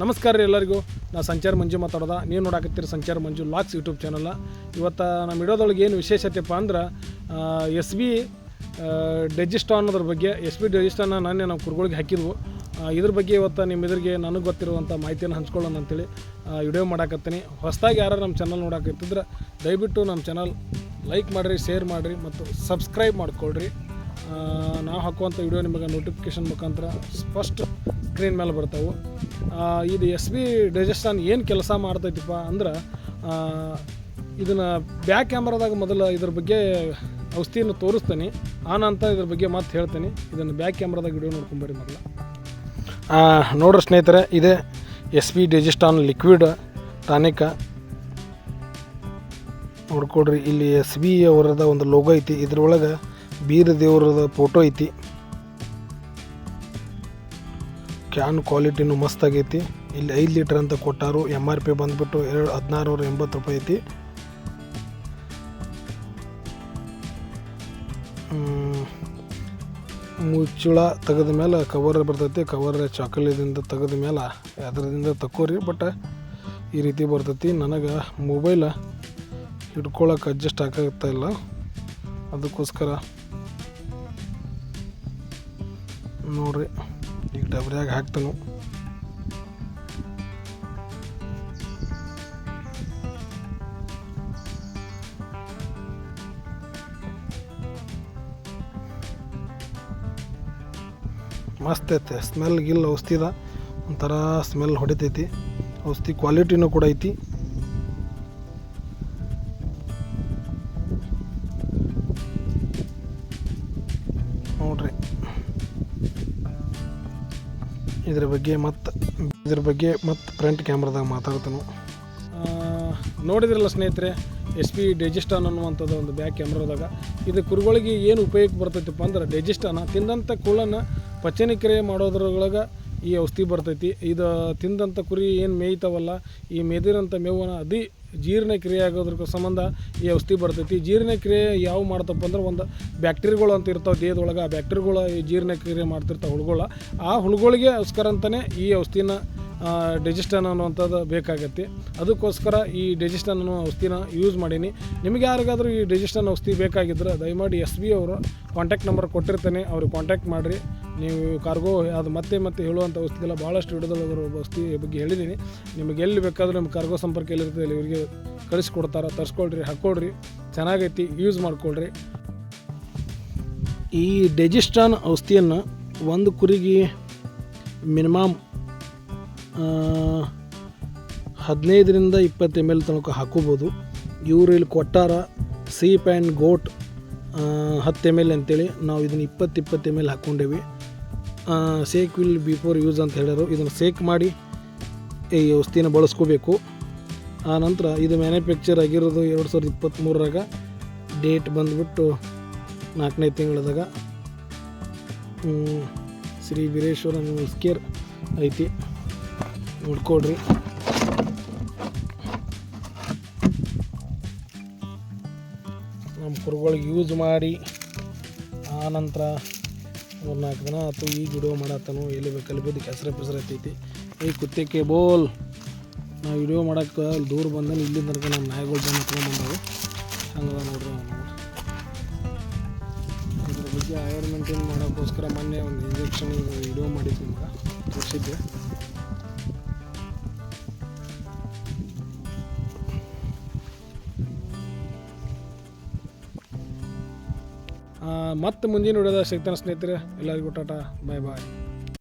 ನಮಸ್ಕಾರ ರೀ ಎಲ್ಲರಿಗೂ. ನಾ ಸಂಚಾರ ಮಂಜು ಮಾತಾಡೋದ. ನೀವು ನೋಡಾಕತ್ತೀರಿ ಸಂಚಾರ ಮಂಜು ಲಾಕ್ಸ್ ಯೂಟ್ಯೂಬ್ ಚಾನಲ್. ಇವತ್ತು ನಮ್ಮ ಇಡೋದೊಳಗೆ ಏನು ವಿಶೇಷತೆಪ್ಪ ಅಂದ್ರೆ ಎಸ್ ಬಿ ಡೆಜಿಸ್ಟಾ ಅನ್ನೋದ್ರ ಬಗ್ಗೆ, ಎಸ್ ಬಿ ಡೆಜಿಸ್ಟಾನ ನಾನೇ ನಾವು ಕುರುಗಳಿಗೆ ಹಾಕಿದ್ವು. ಇದ್ರ ಬಗ್ಗೆ ಇವತ್ತು ನಿಮ್ಮ ಎದುರಿಗೆ ನನಗೆ ಗೊತ್ತಿರುವಂಥ ಮಾಹಿತಿಯನ್ನು ಹಂಚ್ಕೊಳ್ಳೋಣ ಅಂತೇಳಿ ವಿಡಿಯೋ ಮಾಡಾಕತ್ತೀನಿ. ಹೊಸದಾಗಿ ಯಾರು ನಮ್ಮ ಚಾನಲ್ ನೋಡಾಕತ್ತಿದ್ರೆ, ದಯವಿಟ್ಟು ನಮ್ಮ ಚಾನಲ್ ಲೈಕ್ ಮಾಡಿರಿ, ಶೇರ್ ಮಾಡಿರಿ ಮತ್ತು ಸಬ್ಸ್ಕ್ರೈಬ್ ಮಾಡ್ಕೊಳ್ರಿ. ನಾವು ಹಾಕುವಂಥ ವಿಡಿಯೋ ನಿಮಗೆ ನೋಟಿಫಿಕೇಷನ್ ಮುಖಾಂತರ ಫಸ್ಟ್ ಸ್ಕ್ರೀನ್ ಮೇಲೆ ಬರ್ತಾವೆ. ಇದು ಎಸ್ ಬಿ ಡೈಜೆಸ್ಟಾನ್ ಏನು ಕೆಲಸ ಮಾಡ್ತೈತಿಪ್ಪ ಅಂದ್ರೆ ಇದನ್ನು ಬ್ಯಾಕ್ ಕ್ಯಾಮ್ರಾದಾಗ ಮೊದಲು ಇದ್ರ ಬಗ್ಗೆ ಔಷಧಿಯನ್ನು ತೋರಿಸ್ತೀನಿ. ಆನಂತರ ಇದ್ರ ಬಗ್ಗೆ ಮತ್ತೆ ಹೇಳ್ತೀನಿ. ಇದನ್ನು ಬ್ಯಾಕ್ ಕ್ಯಾಮ್ರಾದಾಗ ವಿಡಿಯೋ ನೋಡ್ಕೊಂಬರಿ ಮೊದಲು. ನೋಡ್ರಿ ಸ್ನೇಹಿತರೆ, ಇದೆ ಎಸ್ ಬಿ ಡೆಜಿಸ್ಟಾನ್ ಲಿಕ್ವಿಡ್ ಟಾನಿಕ. ನೋಡ್ಕೊಡ್ರಿ, ಇಲ್ಲಿ ಎಸ್ ಬಿ ಅವರದ ಒಂದು ಲೋಗೋ ಐತಿ. ಇದ್ರೊಳಗೆ ಬೀರ ದೇವರದ ಫೋಟೋ ಐತಿ. ಕ್ಯಾನ್ ಕ್ವಾಲಿಟಿನೂ ಮಸ್ತ್ ಆಗೈತಿ ಇಲ್ಲಿ ಐದು ಲೀಟ್ರ್ ಅಂತ ಕೊಟ್ಟಾರು. ಎಂ ಆರ್ ಪಿ ಬಂದ್ಬಿಟ್ಟು ಎರಡು ಹದಿನಾರು ನೂರ ಎಂಬತ್ತು ರೂಪಾಯಿ ಐತಿ. ಮುಚ್ಚುಳ ತೆಗೆದ ಮೇಲೆ ಕವರ್ ಬರ್ತೈತಿ. ಕವರ್ ಚಾಕಲೇದಿಂದ ತೆಗೆದ ಮೇಲೆ ಅದರಿಂದ ತಕ್ಕೋರಿ. ಬಟ್ ಈ ರೀತಿ ಬರ್ತೈತಿ. ನನಗೆ ಮೊಬೈಲ ಹಿಡ್ಕೊಳಕ್ಕೆ ಅಡ್ಜಸ್ಟ್ ಆಗ್ತಾ ಇಲ್ಲ. ಅದಕ್ಕೋಸ್ಕರ ನೋಡ್ರಿ. ಈಗ ಡಬ್ರಿಯಾಗ ಹಾಕ್ತನು. ಮಸ್ತ್ ಐತೆ ಸ್ಮೆಲ್ ಗಿಲ್ ಔಷಧಿದ. ಒಂಥರ ಸ್ಮೆಲ್ ಹೊಡಿತೈತಿ. ಔಷಧಿ ಕ್ವಾಲಿಟಿನೂ ಕೂಡ ಐತಿ. ಇದ್ರ ಬಗ್ಗೆ ಮತ್ತು ಇದ್ರ ಬಗ್ಗೆ ಮತ್ತು ಫ್ರಂಟ್ ಕ್ಯಾಮ್ರಾದಾಗ ಮಾತಾಡ್ತಾನು. ನೋಡಿದ್ರಲ್ಲ ಸ್ನೇಹಿತರೆ ಎಸ್ ಪಿ ಡೆಜಿಸ್ಟಾನ್ ಅನ್ನುವಂಥದ್ದು ಒಂದು ಬ್ಯಾಕ್ ಕ್ಯಾಮ್ರಾದಾಗ ಇದು ಕುರುಗಳಿಗೆ ಏನು ಉಪಯೋಗ ಬರ್ತೈತಪ್ಪ ಅಂದ್ರೆ ಡೆಜಿಸ್ಟಾನ ತಿಂದಂಥ ಕುಳನ್ನು ಪಚನಕ್ರಿಯೆ ಮಾಡೋದ್ರೊಳಗೆ ಈ ಔಷಧಿ ಬರ್ತೈತಿ. ಇದು ತಿಂದಂಥ ಕುರಿ ಏನು ಮೇಯ್ತಾವಲ್ಲ, ಈ ಮೆದಿರಂಥ ಮೇವನ್ನ ಅದಿ ಜೀರ್ಣಕ್ರಿಯೆ ಆಗೋದ್ರ ಸಂಬಂಧ ಈ ಔಷಧಿ ಬರ್ತೈತಿ. ಜೀರ್ಣಕ್ರಿಯೆ ಯಾವ ಮಾಡ್ತಪ್ಪ ಅಂದ್ರೆ ಒಂದು ಬ್ಯಾಕ್ಟೀರಿಯಾಗಳು ಅಂತ ಇರ್ತಾವೆ ದೇಹದೊಳಗೆ, ಆ ಬ್ಯಾಕ್ಟೀರಿಯಾಗಳು ಈ ಜೀರ್ಣಕ್ರಿಯೆ ಮಾಡ್ತಿರ್ತಾವೆ ಹುಳುಗಳ. ಆ ಹುಳುಗಳಿಗೆ ಅಸ್ಕರ ಅಂತಲೇ ಈ ಔಷಧಿನ ಡೆಜಿಸ್ಟನ್ ಅನ್ನುವಂಥದ್ದು ಬೇಕಾಗತ್ತೆ. ಅದಕ್ಕೋಸ್ಕರ ಈ ಡೆಜಿಸ್ಟನ್ ಅನ್ನೋ ಔಷಧಿನ ಯೂಸ್ ಮಾಡೀನಿ. ನಿಮಗೆ ಯಾರಿಗಾದರೂ ಈ ಡೆಜಿಸ್ಟನ್ ಔಷಧಿ ಬೇಕಾಗಿದ್ರೆ ದಯಮಾಡಿ ಎಸ್ ಬಿ ಅವರು ಕಾಂಟ್ಯಾಕ್ಟ್ ನಂಬರ್ ಕೊಟ್ಟಿರ್ತೇನೆ. ಅವ್ರಿಗೆ ಕಾಂಟ್ಯಾಕ್ಟ್ ಮಾಡಿರಿ. ನೀವು ಕಾರ್ಗೋ ಅದು ಮತ್ತೆ ಮತ್ತೆ ಹೇಳುವಂಥ ವಸ್ತುಗಳ ಭಾಳಷ್ಟು ಹಿಡಿದೊಳಗರ ವಸ್ತು ಬಗ್ಗೆ ಹೇಳಿದ್ದೀನಿ. ನಿಮಗೆ ಎಲ್ಲಿ ಬೇಕಾದರೂ ನಿಮ್ಮ ಕಾರ್ಗೋ ಸಂಪರ್ಕ ಎಲ್ಲಿರ್ತದೆ ಅಲ್ಲಿ ಇವರಿಗೆ ಕಳಿಸ್ಕೊಡ್ತಾರೆ, ತರಿಸ್ಕೊಳ್ರಿ ಹಾಕ್ಕೊಳ್ರಿ ಚೆನ್ನಾಗೈತಿ, ಯೂಸ್ ಮಾಡ್ಕೊಳ್ರಿ. ಈ ಡೆಜಿಸ್ಟಾನ್ ಔಷಧಿಯನ್ನು ಒಂದು ಕುರಿಗೆ ಮಿನಿಮಮ್ ಹದಿನೈದರಿಂದ ಇಪ್ಪತ್ತು ಎಂ ಎಲ್ ತನಕ ಹಾಕೋಬೋದು. ಇವರು ಇಲ್ಲಿ ಕೊಟ್ಟಾರ ಸೀಪ್ ಆ್ಯಂಡ್ ಗೋಟ್ ಹತ್ತು ಎಂ ಎಲ್ ಅಂತೇಳಿ. ನಾವು ಇದನ್ನು ಇಪ್ಪತ್ತು ಇಪ್ಪತ್ತು ಎಂ ಎಲ್ ಹಾಕ್ಕೊಂಡೇವಿ. ಸೇಕ್ ವಿಲ್ ಬಿಫೋರ್ ಯೂಸ್ ಅಂತ ಹೇಳಿದರು. ಇದನ್ನು ಸೇಕ್ ಮಾಡಿ ಈ ಔಷಧಿನ ಬಳಸ್ಕೋಬೇಕು. ಆ ನಂತರ ಇದು ಮ್ಯಾನುಫ್ಯಾಕ್ಚರ್ ಆಗಿರೋದು ಎರಡು ಸಾವಿರದ ಇಪ್ಪತ್ತ್ಮೂರರಾಗ ಡೇಟ್ ಬಂದುಬಿಟ್ಟು ನಾಲ್ಕನೇ ತಿಂಗಳದಾಗ. ಶ್ರೀ ವೀರೇಶ್ವರ ಕೇರ್ ಐತಿ. ನೋಡ್ಕೊಡ್ರಿ ನಮ್ಮ ಕುರುಗಳಿಗೆ ಯೂಸ್ ಮಾಡಿ. ಆ ನಂತರ ಮೂರು ನಾಲ್ಕು ದಿನ ಆಯ್ತು ಈಗ ವಿಡಿಯೋ ಮಾಡತ್ತಾನು ಎಲ್ಲಿ ಬೇಕಲ್ಲಿ ಬಿದ್ದು ಕೆಸರೆ ಪೆಸರ ಐತೈತಿ ಈ ಕುತ್ತಕ್ಕೆ ಬೋಲ್. ನಾವು ವಿಡಿಯೋ ಮಾಡೋಕ್ಕೆ ಅಲ್ಲಿ ದೂರ ಬಂದ ಇಲ್ಲಿ ತನಕ ನಮ್ಮ ನಾಯಿಗಳು ಬಂದು ತೊಗೊಂಡ್ಬಂದವು ಹಂಗದ ನೋಡ್ರಿ ಅದ್ರ ಬಗ್ಗೆ ಆಯರ್ ಮೇಂಟೈನ್ ಮಾಡೋಕ್ಕೋಸ್ಕರ ಮೊನ್ನೆ ಒಂದು ಇಂಜೆಕ್ಷನ್ ವಿಡಿಯೋ ಮಾಡಿದ್ವಿ ನಿಮ್ಗೆ ತೋರಿಸಿದ್ದೆ. ಮತ್ತು ಮುಂದಿನ ವಿಡಿಯೋದ ಸಿಗ್ತಾನೆ ಸ್ನೇಹಿತರೆ. ಎಲ್ಲರಿಗೂ ಟಾಟಾ ಬಾಯ್ ಬಾಯ್